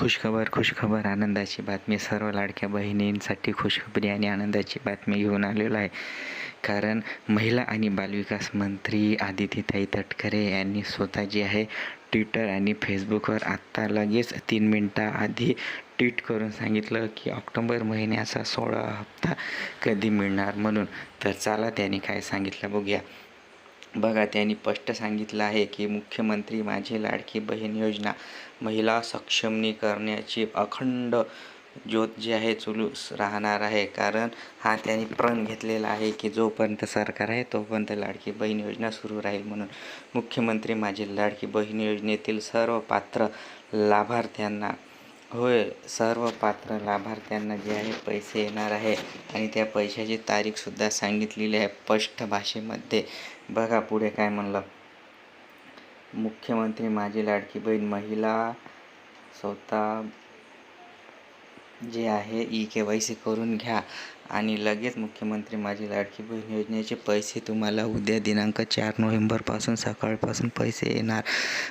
खुशखबर खुशखबर आनंदाची बातमी. सर्व लाडक्या बहिणींसाठी खुशखबरी आणि आनंदाची बातमी घेऊन आलेलो आहे. कारण महिला आणि बालविकास मंत्री आदितीताई तटकरे यांनी स्वतः जी आहे ट्विटर आणि फेसबुकवर आत्ता लगेच तीन मिनटाआधी ट्विट करून सांगितलं की ऑक्टोबर महिन्याचा सोळा हप्ता कधी मिळणार म्हणून. तर चला त्यांनी काय सांगितलं बघूया. बघा त्यांनी स्पष्ट सांगितलं आहे की मुख्यमंत्री माझी लाडकी बहीण योजना महिला सक्षमीकरणाची अखंड ज्योत जी आहे चुलूस राहणार आहे. कारण हा त्यांनी प्रण घेतलेला आहे की जोपर्यंत सरकार आहे तोपर्यंत लाडकी बहीण योजना सुरू राहील म्हणून मुख्यमंत्री माझी लाडकी बहीण योजनेतील सर्व पात्र लाभार्थ्यांना होय सर्व पात्र लाभार्थ्यांना जे आहे पैसे येणार आहे आणि त्या पैशाची तारीखसुद्धा सांगितलेली आहे स्पष्ट भाषेमध्ये. बघा पुढे काय म्हणलं. मुख्यमंत्री माझी लाडकी बहीण महिला स्वतः जे आहे ई के वाय सी करून घ्या. आणि लगेच मुख्यमंत्री माझी लाडकी बहीण योजनेचे पैसे तुम्हाला उद्या दिनांक चार नोव्हेंबरपासून सकाळपासून पैसे येणार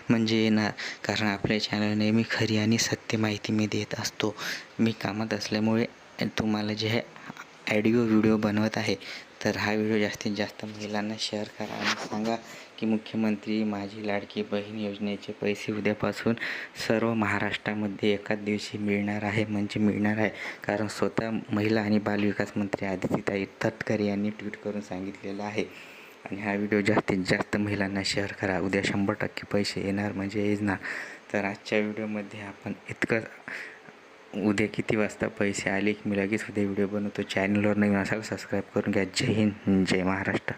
म्हणजे येणार. कारण आपल्या चॅनल नेहमी खरी आणि सत्य माहिती मी देत असतो. मी कामात असल्यामुळे तुम्हाला जे आहे ॲडिओ व्हिडिओ बनवत आहे. तर हा व्हिडिओ जास्तीत जास्त महिलांना शेअर करा आणि सांगा की मुख्यमंत्री माझी लाडकी बहीण योजनेचे पैसे उद्यापासून सर्व महाराष्ट्रामध्ये एकाच दिवशी मिळणार आहे म्हणजे मिळणार आहे. कारण स्वतः महिला आणि बालविकास मंत्री आदितीताई तटकरे यांनी ट्विट करून सांगितलेलं आहे. आणि हा व्हिडिओ जास्तीत जास्त महिलांना शेअर करा. उद्या शंभर टक्के पैसे येणार म्हणजे येणार. तर आजच्या व्हिडिओमध्ये आपण इतकं उद्या किती वाजता पैसे आले की मी लगेच उद्या व्हिडिओ बनवतो. चॅनलवर नवीन असाल सबस्क्राईब करून घ्या. जय हिंद जय महाराष्ट्र.